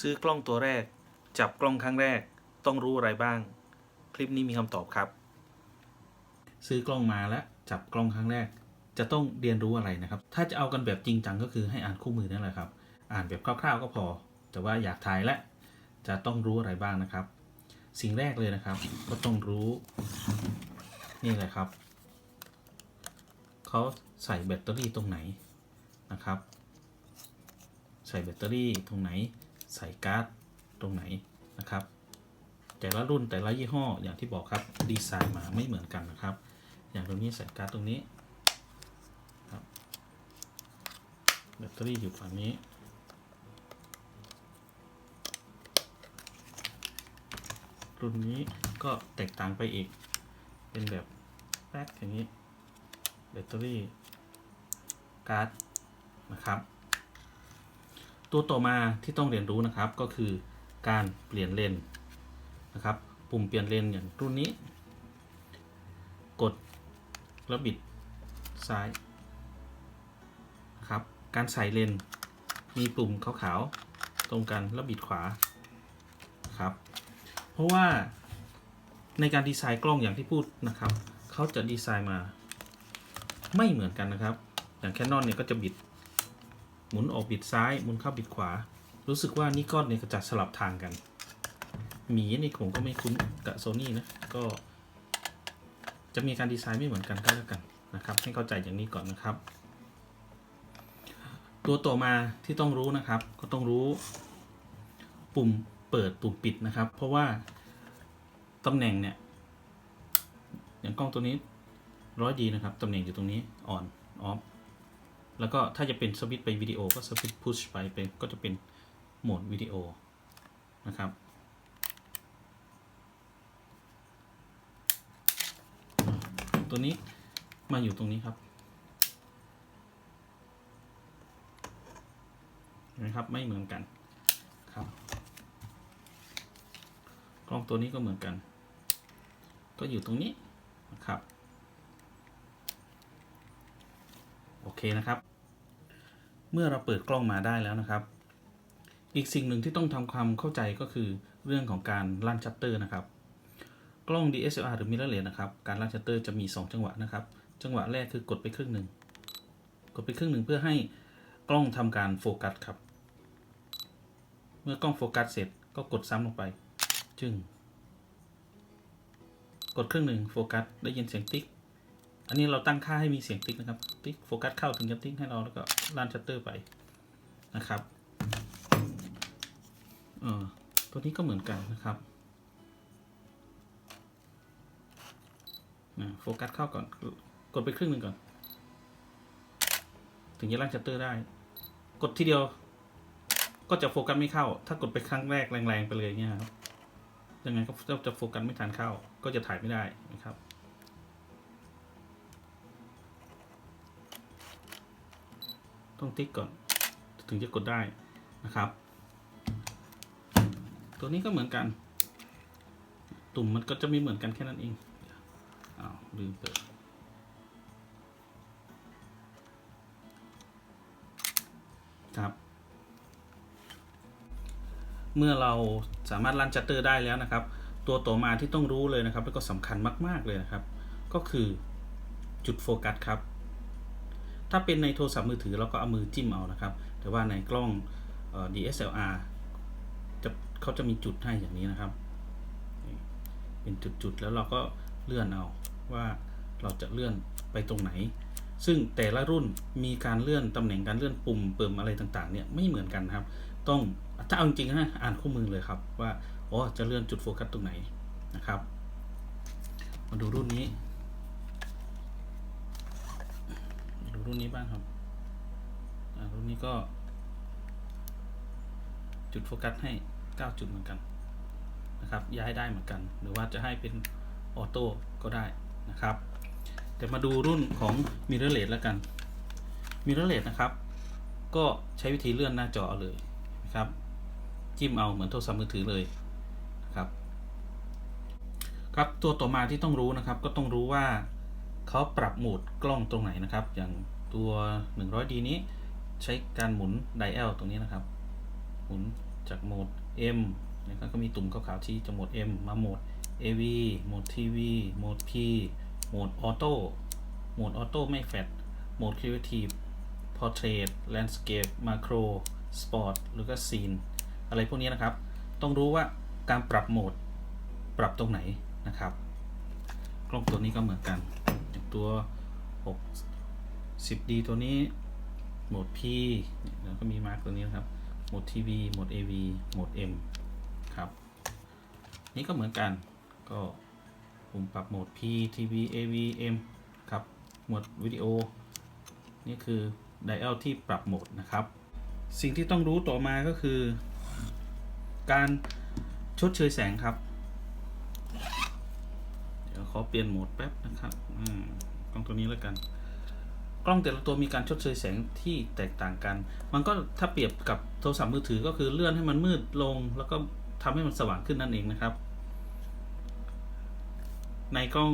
ซื้อกล้องตัวแรก จับกล้องครั้งแรก ต้องรู้อะไรบ้าง คลิปนี้มีคำตอบครับ ซื้อกล้องมาแล้วจับกล้องครั้งแรก จะต้องเรียนรู้อะไรนะครับ ถ้าจะเอากันแบบจริงจังก็คือให้อ่านคู่มือนั่นแหละครับ อ่านแบบคร่าวๆก็พอ แต่ว่าอยากถ่ายและ จะต้องรู้อะไรบ้างนะครับ สิ่งแรกเลยนะครับ ก็ต้องรู้ นี่แหละครับเขาใส่แบตเตอรี่ตรงไหนนะครับ ใส่แบตเตอรี่ตรงไหน ใส่การ์ดตรงไหนนะครับ แต่ละรุ่นแต่ละยี่ห้ออย่างที่บอกครับดีไซน์มาไม่เหมือนกันนะครับ อย่างตรงนี้ใส่การ์ดตรงนี้ครับแบตเตอรี่อยู่ฝั่งนี้รุ่นนี้ก็แตกต่างไปอีก เป็นแบบแป๊กอย่างนี้ แบตเตอรี่ การ์ด นะครับ ตัวต่อมาที่ต้องเรียนรู้นะครับก็คือการเปลี่ยนเลนนะครับ ปุ่มเปลี่ยนเลนอย่างรุ่นนี้ กดแล้วบิดซ้ายนะครับการใส่เลนมีปุ่มขาวๆตรงกันแล้วบิดขวาครับเพราะว่าในการดีไซน์กล้องอย่างที่พูดนะครับเขาจะดีไซน์มาไม่เหมือนกันนะครับ อย่างแคนนอนเนี่ยก็จะบิด หมุนออกบิดซ้าย หมุนเข้าบิดขวา รู้สึกว่านิกอนเนี่ยก็จะสลับทางกัน หมีนี่ผมก็ไม่คุ้นกับโซนี่นะ ก็จะมีการดีไซน์ไม่เหมือนกันก็แล้วกันนะครับ ให้เข้าใจอย่างนี้ก่อนนะครับ ตัวต่อมาที่ต้องรู้นะครับ ก็ต้องรู้ปุ่มเปิดปุ่มปิดนะครับ เพราะว่าตำแหน่งเนี่ย อย่างกล้องตัวนี้ร้อยดีนะครับ ตำแหน่งอยู่ตรงนี้ออนออฟ แล้วก็ถ้าจะเป็นสวิตไปวิดีโอก็สวิตพุชไปเป็นก็จะเป็นโหมดวิดีโอนะครับตัวนี้มาอยู่ตรงนี้ครับเห็นไหมครับไม่เหมือนกันครับ กล้องตัวนี้ก็เหมือนกัน ก็อยู่ตรงนี้นะครับ โอเคนะครับ เมื่อเราเปิดกล้องมาได้แล้วนะครับ อีกสิ่งหนึ่งที่ต้องทำความเข้าใจก็คือเรื่องของการลั่นชัตเตอร์นะครับ กล้อง DSLR หรือ mirrorless นะครับการลั่นชัตเตอร์จะมี 2 จังหวะนะครับ จังหวะแรกคือกดไปครึ่งหนึ่งกดไปครึ่งหนึ่งเพื่อให้กล้องทำการโฟกัสครับ เมื่อกล้องโฟกัสเสร็จก็กดซ้ำลงไป จึง กดครึ่งหนึ่งโฟกัสได้ยินเสียงติ๊ก อันนี้เราตั้งค่าให้มีเสียงติ๊กนะครับ ติ๊กโฟกัสเข้าถึงจะติ๊กให้เราแล้วก็ลั่นชัตเตอร์ไปนะครับเออตัวนี้ก็เหมือนกันนะครับนะโฟกัสเข้าก่อน กดไปครึ่งหนึ่งก่อน ถึงจะลั่นชัตเตอร์ได้ กดทีเดียว ก็จะโฟกัสไม่เข้า ถ้ากดไปครั้งแรกแรงๆไปเลยเนี่ยครับยังไงก็จะโฟกัสไม่ทันเข้า ก็จะถ่ายไม่ได้นะครับ ต้องติ๊กก่อน ถึงจะกดได้นะครับ ตัวนี้ก็เหมือนกัน ตุ่มมันก็จะไม่เหมือนกันแค่นั้นเองอ้าวลืมเปิดครับเมื่อเราสามารถรันจัตเตอร์ได้แล้วนะครับ ตัวต่อมาที่ต้องรู้เลยนะครับ แล้วก็สำคัญมาก ๆ เลยนะครับ ก็คือจุดโฟกัสครับ ถ้าเป็นในโทรศัพท์มือถือเราก็เอามือจิ้มเอานะครับ แต่ว่าในกล้องออ DSLR จะเขาจะมีจุดให้อย่างนี้นะครับ เป็นจุดๆแล้วเราก็เลื่อนเอาว่าเราจะเลื่อนไปตรงไหน ซึ่งแต่ละรุ่นมีการเลื่อนตำแหน่งการเลื่อนปุ่มเปิมอะไรต่างๆเนี่ยไม่เหมือนกันครับ ต้องถ้าเอาจริงๆนะอ่านคู่มือเลยครับว่าอ๋อจะเลื่อนจุดโฟกัสตรงไหนนะครับ มาดูรุ่นนี้ ดู รุ่นนี้บ้างครับอ่ารุ่นนี้ก็ จุดโฟกัสให้ 9 จุดเหมือนกันนะครับ ย้ายได้เหมือนกัน หรือว่าจะให้เป็นออโต้ก็ได้นะครับแต่มาดูรุ่นของ mirrorless แล้วกัน mirrorless นะครับ ก็ใช้วิธีเลื่อนหน้าจอเอาเลยนะครับ จิ้มเอาเหมือนโทรศัพท์มือถือเลยนะครับ ครับตัวต่อมาที่ต้องรู้นะครับ ก็ต้องรู้ว่าเขาปรับโหมดกล้องตรงไหนนะครับ อย่าง ตัว 100D นี้ใช้การหมุนไดแอลตรงนี้นะครับ หมุนจากโหมด M นะครับก็มีตุ่มขาวๆที่จะโหมด M มาโหมด AV โหมด TV โหมด P โหมด Auto โหมด Auto ไม่แฟดโหมด Creative Portrait Landscape Macro Sport หรือก็ Scene อะไรพวกนี้นะครับ ต้องรู้ว่าการปรับโหมดปรับตรงไหนนะครับ กล้องตัวนี้ก็เหมือนกันอย่างตัว 6 10D ตัวนี้โหมดพีแล้วก็มีมาร์กตัวนี้นะครับโหมด TV โหมด AV โหมด M ครับ นี่ก็เหมือนกันก็ปุ่มปรับโหมด P TV AV M ครับโหมดวิดีโอ นี่คือได a l ที่ปรับโหมดนะครับ สิ่งที่ต้องรู้ต่อมาก็คือ การชดเชยแสงครับ เดี๋ยวขอเปลี่ยนโหมดแป๊บนะครับกล้องตัวนี้แล้วกัน กล้องแต่ละตัวมีการชดเชยแสงที่แตกต่างกัน มันก็ถ้าเปรียบกับโทรศัพท์มือถือก็คือเลื่อนให้มันมืดลง แล้วก็ทำให้มันสว่างขึ้นนั่นเองนะครับ ในกล้อง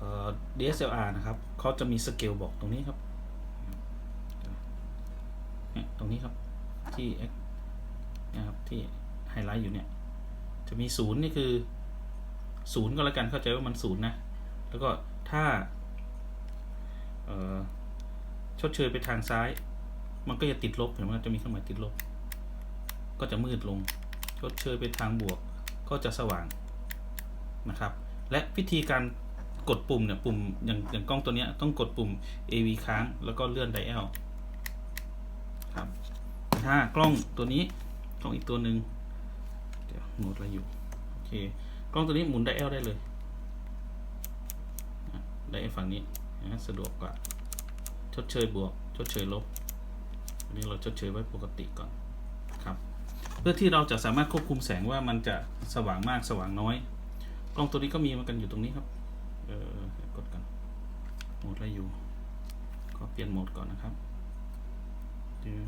ออ DSLR นะครับเขาจะมีสเกลบอกตรงนี้ครับเนี่ยตรงนี้ครับที่นะครับที่ไฮไลท์อยู่เนี่ย จะมีศูนย์นี่คือศูนย์ก็แล้วกันเข้าใจว่ามันศูนย์นะ แล้วก็ถ้า ชดเชยไปทางซ้าย มันก็จะติดลบเห็นไหมจะมีเครื่องหมายติดลบ ก็จะมืดลง ชดเชยไปทางบวก ก็จะสว่างนะครับ และวิธีการกดปุ่มเนี่ยปุ่มอย่างอย่างกล้องตัวเนี้ยต้องกดปุ่ม AV ค้างแล้วก็เลื่อนไดแอลครับ ถ้ากล้องตัวนี้กล้องอีกตัวหนึ่งเดี๋ยวโหมดอะไรอยู่โอเคกล้องตัวนี้หมุนไดแอลได้เลยไดแอลฝั่งนี้ นะสะดวกกว่า ชดเชยบวก ชดเชยลบ อันนี้เราชดเชยไว้ปกติก่อนครับ เพื่อที่เราจะสามารถควบคุมแสงว่ามันจะสว่างมากสว่างน้อย กล้องตัวนี้ก็มีมากันอยู่ตรงนี้ครับ เออกดกันโหมดอะไรอยู่ ก็เปลี่ยนโหมดก่อนนะครับเดี๋ยว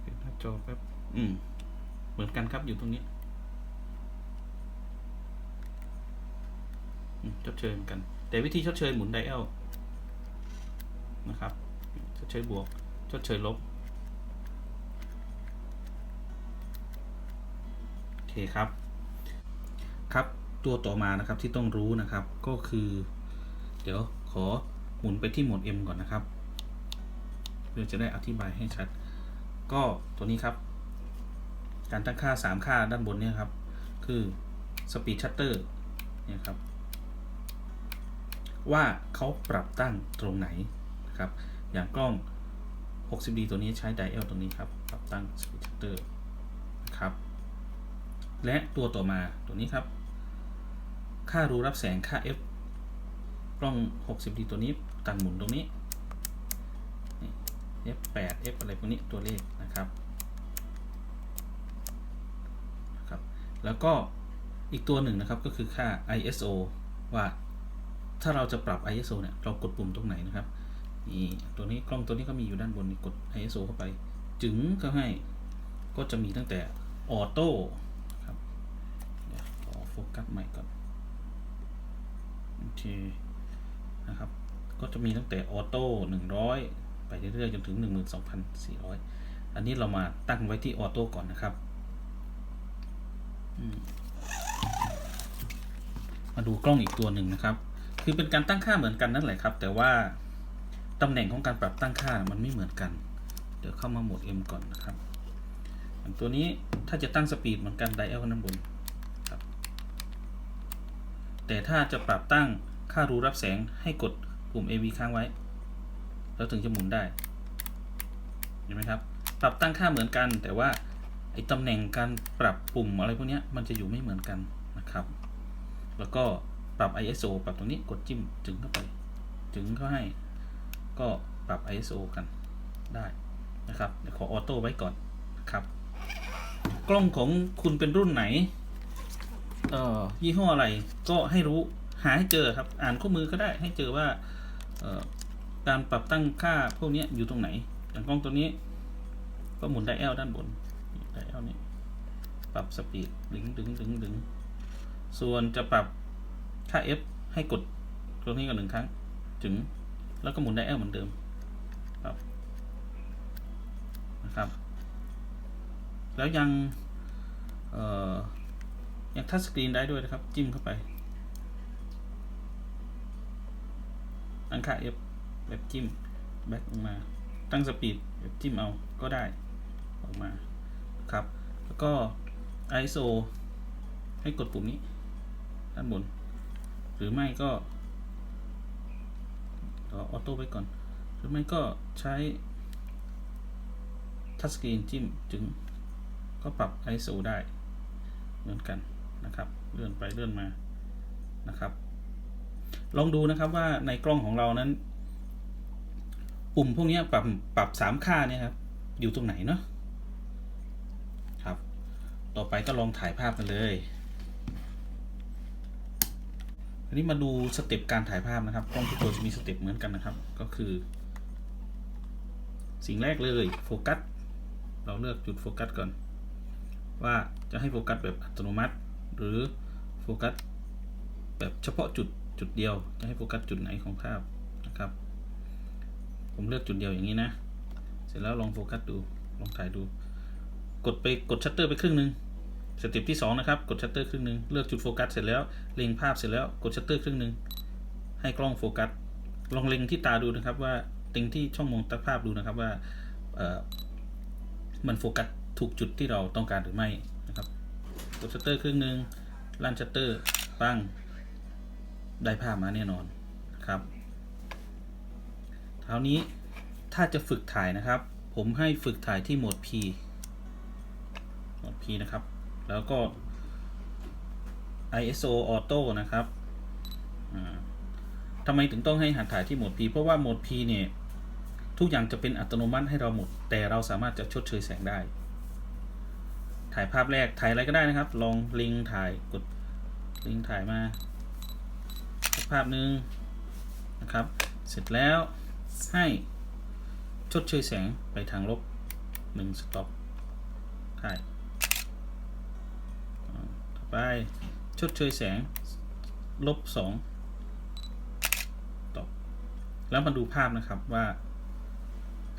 เปลี่ยนหน้าจอแป๊บ อืม เหมือนกันครับอยู่ตรงนี้อืม ชดเชยเหมือนกัน แต่วิธีชดเชยหมุนไดแอลนะครับ ชดเชยบวก ชดเชยลบ โอเคครับ ครับ ตัวต่อมานะครับที่ต้องรู้นะครับ ก็คือ เดี๋ยวขอหมุนไปที่โหมด M ก่อนนะครับ เพื่อจะได้อธิบายให้ชัด ก็ตัวนี้ครับ การตั้งค่า 3 ค่าด้านบนเนี่ยครับ คือ Speed Shutter เนี่ยครับ ว่าเขาปรับตั้งตรงไหนนะครับ อย่างกล้อง 60D ตัวนี้ใช้ dial ตัวนี้ครับ ปรับตั้ง Speed Shutter นะครับ และตัวต่อมาตัวนี้ครับ ค่ารูรับแสงค่า f กล้อง 60D ตัวนี้ตันหมุนตรงนี้ f 8 f อะไรพวกนี้ตัวเลขนะครับนะครับ แล้วก็อีกตัวหนึ่งนะครับก็คือค่า ISO ว่า ถ้าเราจะปรับ ISO เนี่ย เรากดปุ่มตรงไหนนะครับ นี่ตัวนี้กล้องตัวนี้ก็มีอยู่ด้านบนนี่กด ISO เข้าไป จึงก็ให้ ก็จะมีตั้งแต่ออโต้ครับเดี๋ยวขอโฟกัสใหม่ก่อน โอเค นะครับ ก็จะมีตั้งแต่ออโต้100ไปเรื่อยๆจนถึง 12,400 อันนี้เรามาตั้งไว้ที่ออโต้ก่อนนะครับมมาดูกล้องอีกตัวหนึ่งนะครับ คือเป็นการตั้งค่าเหมือนกันนั่นแหละครับ แต่ว่าตำแหน่งของการปรับตั้งค่ามันไม่เหมือนกัน เดี๋ยวเข้ามาโหมด M ก่อนนะครับอย่างตัวนี้ถ้าจะตั้งสปีดเหมือนกันไดแอลด้านบนครับ แต่ถ้าจะปรับตั้งค่ารูรับแสงให้กดปุ่ม AV ค้างไว้ แล้วถึงจะหมุนได้ เห็นไหมครับ ปรับตั้งค่าเหมือนกัน แต่ว่าไอ้ตำแหน่งการปรับปุ่มอะไรพวกนี้มันจะอยู่ไม่เหมือนกันนะครับ แล้วก็ ปรับ ISO ปรับตรงนี้กดจิ้มจึงเข้าไปจึงเข้าให้ ก็ปรับ ISO กันได้นะครับเดี๋ยวขอออโต้ไว้ก่อนครับ กล้องของคุณเป็นรุ่นไหนเอ่อยี่ห้ออะไรก็ให้รู้หาให้เจอครับ อ่านข้อมือก็ได้ให้เจอว่าเอ่อการปรับตั้งค่าพวกนี้อยู่ตรงไหน อย่างกล้องตัวนี้ ก็หมุนไดแอลด้านบนไดแอลนี่ปรับสปีดดึงดึงดึงดึงส่วนจะปรับ ค่า F ให้กดตรงนี้กันหนึ่งครั้ง ถึง แล้วก็หมุนไดแอลเหมือนเดิมครับนะครับ แล้วยังเอ่อยังทัชสกรีนได้ด้วยนะครับ จิ้มเข้าไปอังค่า F แบบจิ้มแบ็กออกมา ตั้งสปีดแบบจิ้มเอาก็ได้ออกมาครับ แล้วก็ ISO ให้กดปุ่มนี้ ด้านบน หรือไม่ก็ต่อออโต้ไว้ก่อน หรือไม่ก็ใช้ทัชสกรีนจิ้มจึงก็ปรับ ISO ได้เหมือนกันนะครับ เลื่อนไปเลื่อนมานะครับ ลองดูนะครับว่าในกล้องของเรานั้น ปุ่มพวกนี้ปรับปรับสามค่าเนี่ยครับอยู่ตรงไหนเนาะครับ ต่อไปก็ลองถ่ายภาพกันเลย ทีนี้มาดูสเต็ปการถ่ายภาพนะครับกล้องทุกตัวจะมีสเต็ปเหมือนกันนะครับ ก็คือ สิ่งแรกเลยโฟกัส เราเลือกจุดโฟกัสก่อน ว่าจะให้โฟกัสแบบอัตโนมัติ หรือโฟกัสแบบเฉพาะจุดจุดเดียว จะให้โฟกัสจุดไหนของภาพนะครับ ผมเลือกจุดเดียวอย่างนี้นะ เสร็จแล้วลองโฟกัสดูลองถ่ายดู กดไปกดชัตเตอร์ไปครึ่งหนึ่ง สเต็ปที่2นะครับ กดชัตเตอร์ครึ่งหนึ่งเลือกจุดโฟกัสเสร็จแล้ว เล็งภาพเสร็จแล้วกดชัตเตอร์ครึ่งหนึ่งให้กล้องโฟกัส ลองเล็งที่ตาดูนะครับว่าเล็งที่ช่องมองตาภาพดูนะครับว่ามันโฟกัสถูกจุดที่เราต้องการหรือไม่นะครับ กดชัตเตอร์ครึ่งหนึ่งลั่นชัตเตอร์ปั้งได้ภาพมาแน่นอนครับคราวนี้ถ้าจะฝึกถ่ายนะครับ ผมให้ฝึกถ่ายที่โหมด P โหมด P นะครับ แล้วก็ ISO Auto นะครับทำไมถึงต้องให้หัดถ่ายที่โหมด P เพราะว่าโหมด P เนี่ยทุกอย่างจะเป็นอัตโนมัติให้เราหมด แต่เราสามารถจะชดเชยแสงได้ ถ่ายภาพแรกถ่ายอะไรก็ได้นะครับ ลองลิงก์ถ่ายกดลิงก์ถ่ายมาภาพหนึ่งนะครับ เสร็จแล้วให้ชดเชยแสงไปทางลบหนึ่งสต็อปถ่าย ไปชดเชยแสง ลบสองตอบแล้วมาดูภาพนะครับว่า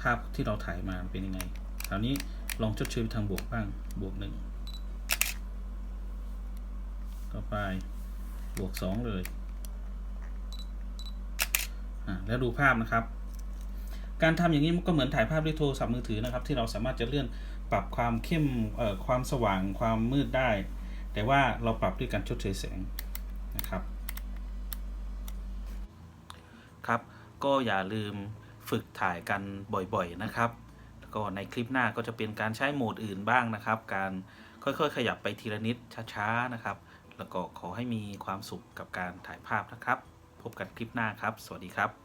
ภาพที่เราถ่ายมาเป็นยังไงคราวนี้ลองชดเชยไปทางบวกบ้าง บวกหนึ่งต่อไปบวกสองเลยอ่าแล้วดูภาพนะครับ การทำอย่างนี้มันก็เหมือนถ่ายภาพด้วยโทรศัพท์มือถือนะครับ ที่เราสามารถจะเลื่อนปรับความเข้มความสว่างความมืดได้ แต่ว่าเราปรับด้วยการชดเชยแสงนะครับ ครับก็อย่าลืมฝึกถ่ายกันบ่อยๆนะครับ แล้วก็ในคลิปหน้าก็จะเป็นการใช้โหมดอื่นบ้างนะครับ การค่อยๆ ขยับไปทีละนิดช้าๆนะครับ แล้วก็ขอให้มีความสุขกับการถ่ายภาพนะครับ พบกันคลิปหน้าครับ สวัสดีครับ